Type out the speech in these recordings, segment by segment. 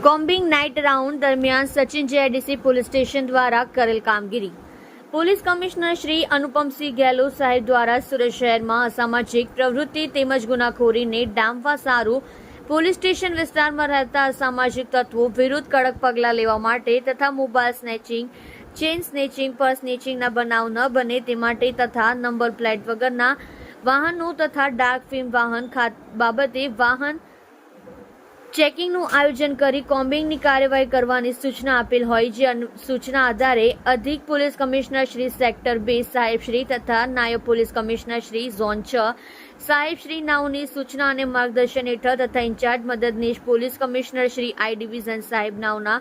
Combing night round દરમિયાન Sachin JIDC police station દ્વારા કરેલ કામગીરી. પોલીસ કમિશનર શ્રી અનુપમસિંહ ગેહલોત સાહેબ દ્વારા સુરત શહેરમાં અસામાજિક પ્રવૃત્તિ તેમજ ગુનાખોરીને ડામવા સારું પોલીસ સ્ટેશન વિસ્તારમાં રહેતા અસામાજિક તત્વો વિરુદ્ધ કડક પગલાં લેવા માટે તથા મોબાઈલ સ્નેચિંગ ચેન સ્નેચિંગ પર સ્નેચિંગના બનાવ ન બને તે માટે તથા નંબર પ્લેટ વગરના વાહનો તથા ડાર્ક ફિલ્મ વાહન બાબતે વાહન ચેકિંગનું આયોજન કરી કોમ્બિંગની કાર્યવાહી કરવાની સૂચના આપેલ હોય જે સૂચના આધારે અધિક પોલીસ કમિશનર શ્રી સેક્ટર બે, સાહેબ શ્રી તથા નાયબ પોલીસ કમિશનર શ્રી ઝોન છ. સાહેબ શ્રી નાઓની સૂચના અને માર્ગદર્શન હેઠળ તથા ઇન્ચાર્જ મદદનીશ police commissioner Shri I division સાહેબ નાઓના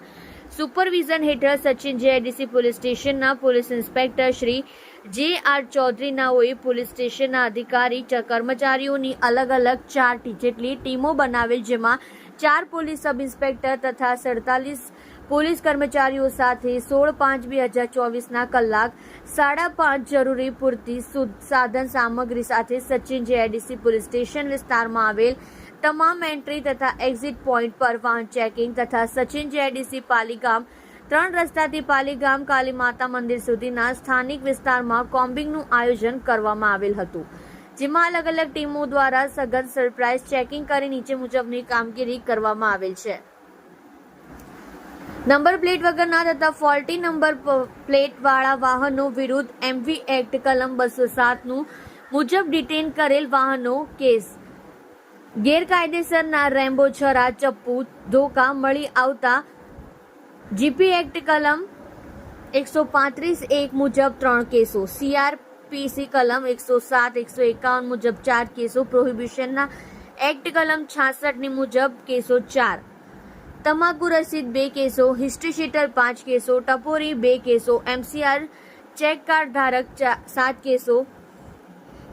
સુપરવિઝન હેઠળ સચિન જેઆઈડીસી પોલીસ સ્ટેશનના police inspector Shri J R Chaudhary નાઓએ police સ્ટેશનના અધિકારી કર્મચારીઓની અલગ અલગ ચાર જેટલી ટીમો બનાવેલ જેમાં ચાર પોલીસ સબ ઇન્સ્પેક્ટર તથા સડતાલીસ પોલીસ કર્મચારીઓ સાથે સોળ પાંચ બે હજાર ચોવીસના કલાક સાડા પાંચ જરૂરી પૂરતી સાધન સામગ્રી સાથે સચિન જેઆઈડીસી પોલીસ સ્ટેશન વિસ્તારમાં આવેલ તમામ એન્ટ્રી તથા એક્ઝિટ પોઈન્ટ પર વાહન ચેકિંગ તથા સચિન જેઆઈડીસી પાલીગામ ત્રણ રસ્તાથી પાલીગામ કાલી માતા મંદિર સુધીના સ્થાનિક વિસ્તારમાં કોમ્બિંગનું આયોજન કરવામાં આવેલ હતું, જેમાં અલગ અલગ ટીમો દ્વારા સઘન સરપ્રાઇઝ ચેકિંગ કરી નીચે મુજબની કામગીરી કરવામાં આવેલ છે. નંબર પ્લેટ વગરના તથા ફોલ્ટી નંબર પ્લેટ વાળા વાહનો વિરુદ્ધ એમવી એક્ટ કલમ બસો સાતનું મુજબ ડિટેન કરેલ વાહનો કેસ. ગેરકાયદેસરના રેમ્બો, છરા, ચપ્પુ, ધોકા મળી આવતા જીપી એક્ટ કલમ એકસો પાંત્રીસ એક મુજબ ત્રણ કેસો, સીઆરપીસી કલમ એકસો સાત, એકસો એકાવન મુજબ ચાર કેસો, પ્રોહિબિશનના એક્ટ કલમ છાસઠની મુજબ કેસો ચાર. તમાકુ રસીદ બે કેસો, હિસ્ટ્રી શીટર પાંચ કેસો, ટપોરી બે કેસો, એમસીઆર ચેક કાર્ડ ધારક સાત કેસો,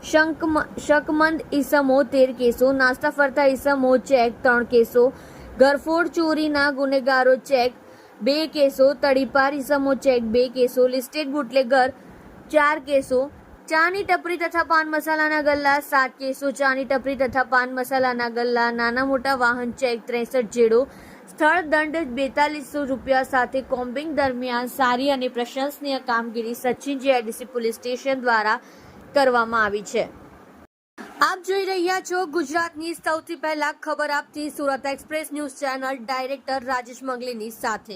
શંકમ- શકમંદ ઈસમો તેર કેસો, નાસ્તા ફરતા ઈસમો ચેક ત્રણ કેસો, ઘરફોડ ચોરીના ગુનેગારો ચેક બે કેસો તડીપાર ઈસમો ચેક, બે કેસો લિસ્ટેડ બુટલેગર, ચાર કેસો ચાની ટપરી તથા પાન મસાલાના ગલ્લા, સાત કેસો ચાની ટપરી તથા પાન મસાલાના ગલ્લા, નાના મોટા વાહન ચેક, ત્રેસઠ જેડો, સ્થળ દંડ બેતાલીસો રૂપિયા સાથે કોમ્બિંગ દરમિયાન સારી અને પ્રશંસનીય કામગીરી સચિન જીઆઈડીસી પોલીસ સ્ટેશન દ્વારા કરવામાં આવી છે. આપ જોઈ રહ્યા છો ગુજરાતની સૌથી પહેલા ખબર આપતી Surat express news channel director Rajesh મંગલીની સાથે.